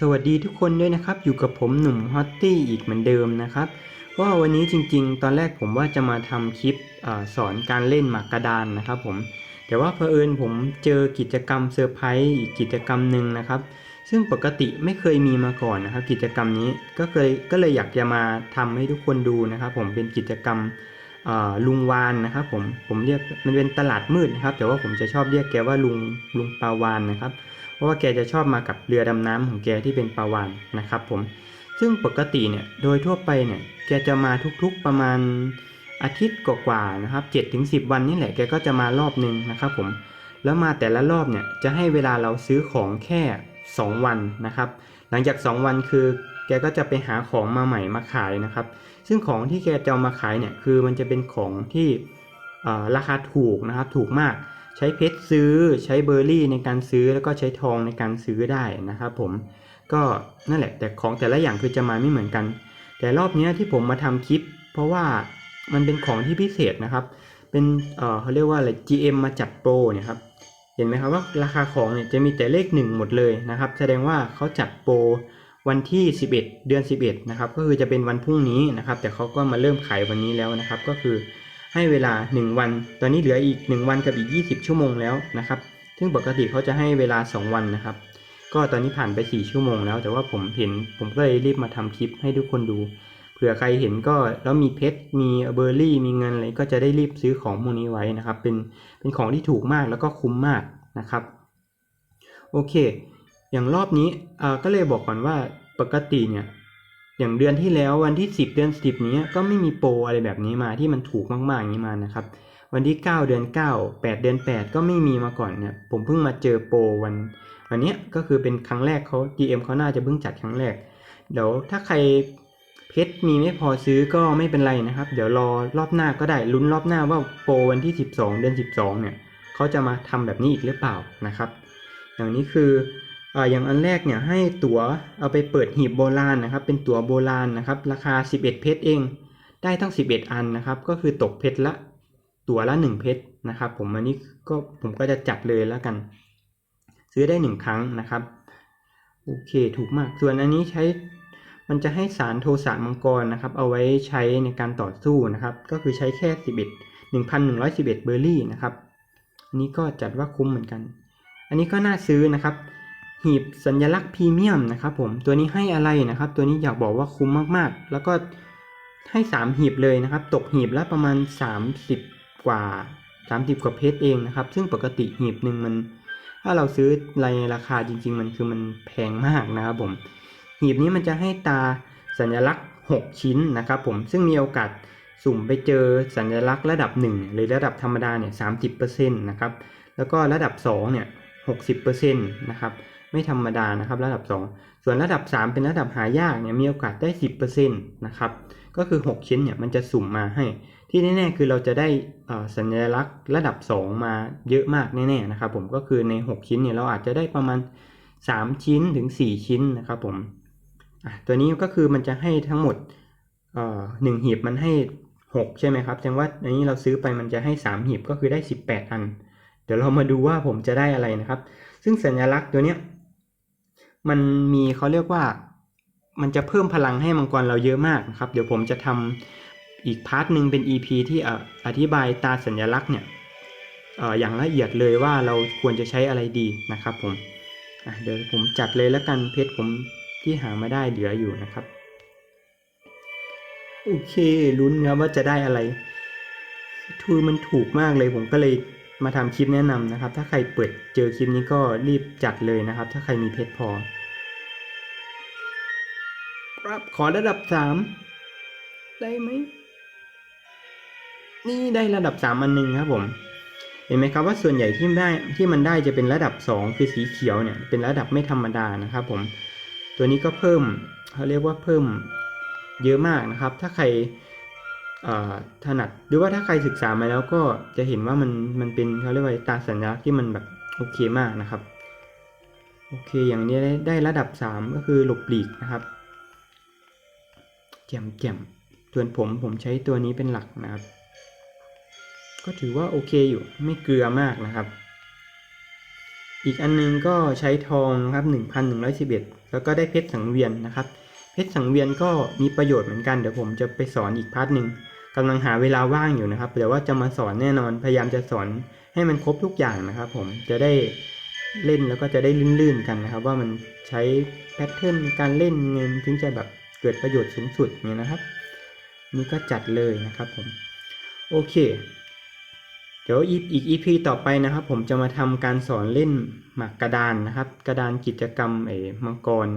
สวัสดีทุกคนด้วยนะครับ อยู่กับผมหนุ่มฮอตตี้อีกเหมือนเดิมนะครับว่าวันนี้จริงๆ ตอนแรกผมว่าจะมาทำคลิปอสอนการเล่นหมากกระดานนะครับผมแต่ว่าเผอิญผมเจอกิจกรรมเซอร์ไพรส์อีกกิจกรรมหนึ่งนะครับ ซึ่งปกติไม่เคยมีมาก่อนนะครับ กิจกรรมนี้ก็เคยก็เลยอยากจะมาทำให้ทุกคนดูนะครับ ผมเป็นกิจกรรมลุงวานนะครับผมผมเรียกมันเป็นตลาดมืดนะครับ แต่ว่าผมจะชอบเรียกแกว่าลุงลุงปาวานนะครับ เพราะว่าแกจะชอบมากับเรือดำน้ำของแกที่เป็นปลาวานนะครับผมซึ่งปกติเนี่ยโดยทั่วไปเนี่ยแกจะมาทุกๆประมาณอาทิตย์กว่าๆนะครับ7ถึง10 วันนี่แหละแกก็จะมารอบหนึ่งนะครับผมแล้วมาแต่ละรอบเนี่ยจะให้เวลาเราซื้อของแค่ 2 วันนะครับ หลังจาก 2 วันคือแกก็จะไปหาของมาใหม่มาขายนะครับ ซึ่งของที่แกจะเอามาขายเนี่ยคือมันจะเป็นของที่ราคาถูกนะครับถูกมาก ใช้เพชรซื้อใช้เบอร์รี่ในการซื้อแล้วก็ใช้ทองในการซื้อได้นะครับผมก็นั่นแหละแต่ของแต่ละอย่างคือจะมาไม่เหมือนกัน แต่รอบนี้ที่ผมมาทำคลิป เพราะว่ามันเป็นของที่พิเศษนะครับ เป็นเออเขาเรียกว่าอะไร GM มาจัดโปรเนี่ยครับเห็นไหมครับว่าราคาของเนี่ยจะมีแต่เลข 1 หมดเลยนะครับ แสดงว่าเขาจัดโปรวันที่ 11 เดือน 11 นะครับ ก็คือจะเป็นวันพรุ่งนี้นะครับ แต่เขาก็มาเริ่มขายวันนี้แล้วนะครับ ก็คือ ให้เวลา 1 วัน ตอนนี้เหลืออีก 1 วันกับอีก 20 ชั่วโมงแล้วนะครับ ซึ่งปกติเขาจะให้เวลา 2 วันนะครับ ก็ตอนนี้ผ่านไป 4 ชั่วโมงแล้ว แต่ว่าผมเห็น ผมก็เลยรีบมาทำคลิปให้ทุกคนดู เผื่อใครเห็นก็แล้วมีเพชร มีเบอร์รี่ มีเงินอะไรก็จะได้รีบซื้อของพวกนี้ไว้นะครับ เป็น เป็นของที่ถูกมากแล้วก็คุ้มมากนะครับ โอเค อย่างรอบนี้เอ่อก็เลยบอกก่อนว่าปกติเนี่ย อย่างเดือนที่แล้ววันที่ 10 เดือน 10 นี้ก็ไม่มีโปรอะไรแบบนี้มาที่มันถูกมากๆอย่างนี้มานะครับ วันที่ 9 เดือน 9 8 เดือน 8 ก็ไม่มีมาก่อนเนี่ยผมเพิ่งมาเจอโปรวันวันนี้ก็คือเป็นครั้งแรกเขา GM เขาน่าจะเพิ่งจัดครั้งแรก เดี๋ยวถ้าใครเพชรมีไม่พอซื้อก็ไม่เป็นไรนะครับ เดี๋ยวรอรอบหน้าก็ได้ลุ้นรอบหน้าว่าโปรวันที่ 12 เดือน 12 เนี่ยเขาจะมาทำแบบนี้อีกหรือเปล่านะครับ อย่างนี้คือ ออย่างอันแรกเนี่ยให้ตั๋วเอาไปเปิดหีบโบราณนะครับ เป็นตั๋วโบราณนะครับ ราคา 11 เพชรเอง ได้ทั้ง 11 อันนะครับ ก็คือตกเพชรละตั๋วละ 1 เพชรนะครับ ผมอันนี้ก็ผมก็จะจัดเลยแล้วกัน ซื้อได้ 1 ครั้งนะครับ โอเคถูกมาก ส่วนอันนี้ใช้มันจะให้สารโทสะมังกรนะครับ เอาไว้ใช้ในการต่อสู้นะครับ ก็คือใช้แค่ 11 1,111 เบอร์รี่นะครับอันนี้ก็จัดว่าคุ้มเหมือนกัน อันนี้ก็น่าซื้อนะครับ หีบสัญลักษณ์พรีเมียมนะครับผมตัวนี้ให้อะไรนะครับ ตัวนี้อยากบอกว่าคุ้มมากๆ แล้วก็ให้ 3 หีบเลยนะครับ ตกหีบละประมาณ 30 กว่า 30 กว่าเพชรเองนะครับ ซึ่งปกติหีบหนึ่งมัน ถ้าเราซื้อในราคาจริง ๆ มันคือมันแพงมากนะครับผม หีบนี้มันจะให้ตาสัญลักษณ์ 6 ชิ้นนะครับผมซึ่งมีโอกาสสุ่มไปเจอสัญลักษณ์ระดับ 1 หรือระดับธรรมดาเนี่ย30%นะครับแล้วก็ระดับ2เนี่ย 60%นะครับไม่ธรรมดานะครับระดับ 2 ส่วนระดับ 3 เป็นระดับหายากเนี่ยมีโอกาสได้ 10%นะครับก็คือ 6 ชิ้นเนี่ยมันจะสุ่มมาให้ ที่แน่ๆคือเราจะได้สัญลักษณ์ระดับ 2 มาเยอะมากแน่ๆนะครับผมก็คือใน 6 ชิ้นเนี่ยเราอาจจะได้ประมาณ 3 ชิ้นถึง 4 ชิ้นนะครับผมตัวนี้ก็คือมันจะให้ทั้งหมดหนึ่งหีบมันให้ 6 ใช่ไหมครับแสดงว่าอันนี้เราซื้อไปมันจะให้ 3 หีบก็คือได้ 18 อัน เดี๋ยวเรามาดูว่าผมจะได้อะไรนะครับ ซึ่งสัญลักษณ์ตัวเนี้ยมันมีเขาเรียกว่า มันจะเพิ่มพลังให้มังกรเราเยอะมากนะครับ เดี๋ยวผมจะทำอีกพาร์ทหนึ่งเป็น EP ที่อ่อธิบายตาสัญลักษณ์เนี่ยอย่างละเอียดเลยว่าเราควรจะใช้อะไรดีนะครับผมเดี๋ยวผมจัดเลยแล้วกันเพชรผมที่หามาได้เหลืออยู่นะครับ โอเคลุ้นครับว่าจะได้อะไรทูมันถูกมากเลยผมก็เลย มาทำคลิปแนะนำนะครับ ถ้าใครเปิดเจอคลิปนี้ก็รีบจัดเลยนะครับ ถ้าใครมีเพชรพอครับขอระดับสามได้ไหมนี่ได้ระดับสามอันหนึ่งครับผม เห็นไหมครับว่าส่วนใหญ่ที่ได้ที่มันได้จะเป็นระดับสองคือสีเขียวเนี่ยเป็นระดับไม่ธรรมดานะครับ ผม ตัวนี้ก็เพิ่มเขาเรียกว่าเพิ่มเยอะมากนะครับ ถ้าใคร ถนัดหรือว่าถ้าใครศึกษามาแล้วก็จะเห็นว่ามันมันเป็นเขาเรียกว่าตาสัญลักษณ์ที่มันแบบโอเคมากนะครับโอเคอย่างนี้ได้ได้ระดับ 3 ก็คือหลบหลีกนะครับแจ่มแจ่มส่วนผมผมใช้ตัวนี้เป็นหลักนะครับ ก็ถือว่าโอเคอยู่ไม่เกลือมากนะครับ อีกอันนึงก็ใช้ทองนะครับ 1,111 แล้วก็ได้เพชรสังเวียนนะครับ เพชรสังเวียนก็มีประโยชน์เหมือนกันเดี๋ยวผมจะไปสอนอีกพาร์ทหนึ่งกำลังหาเวลาว่างอยู่นะครับเดี๋ยวว่าจะมาสอนแน่นอนพยายามจะสอนให้มันครบทุกอย่างนะครับ ผมจะได้เล่นแล้วก็จะได้ลื่นๆกันนะครับ ว่ามันใช้แพทเทิร์นการเล่นเงินถึงจะแบบเกิดประโยชน์สูงสุดเนี่ยนะครับ นี่ก็จัดเลยนะครับผมโอเค เดี๋ยวอีกอีก EP ต่อไปนะครับ ผมจะมาทำการสอนเล่นหมากกระดานนะครับ กระดานกิจกรรมไอ้มังกร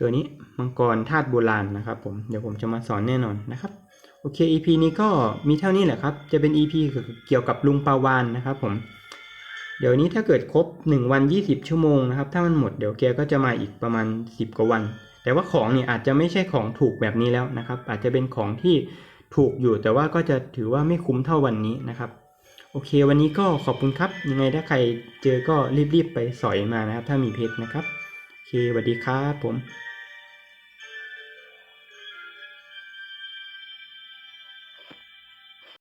ตัวนี้มังกรธาตุโบราณนะครับผมเดี๋ยวผมจะมาสอนแน่นอนนะครับโอเค EP นี้ก็มีเท่านี้แหละครับ จะเป็น EP เกี่ยวกับลุงปาวานนะครับผมเดี๋ยวนี้ถ้าเกิดครบ 1 วัน 20 ชั่วโมงนะครับ ถ้ามันหมดเดี๋ยวแกก็จะมาอีกประมาณ 10 กว่าวัน แต่ว่าของเนี่ยอาจจะไม่ใช่ของถูกแบบนี้แล้วนะครับ อาจจะเป็นของที่ถูกอยู่แต่ว่าก็จะถือว่าไม่คุ้มเท่าวันนี้นะครับ โอเค วันนี้ก็ขอบคุณครับ ยังไงถ้าใครเจอก็รีบๆไปสอยมานะครับ ถ้ามีเพชรนะครับ โอเคสวัสดีครับผม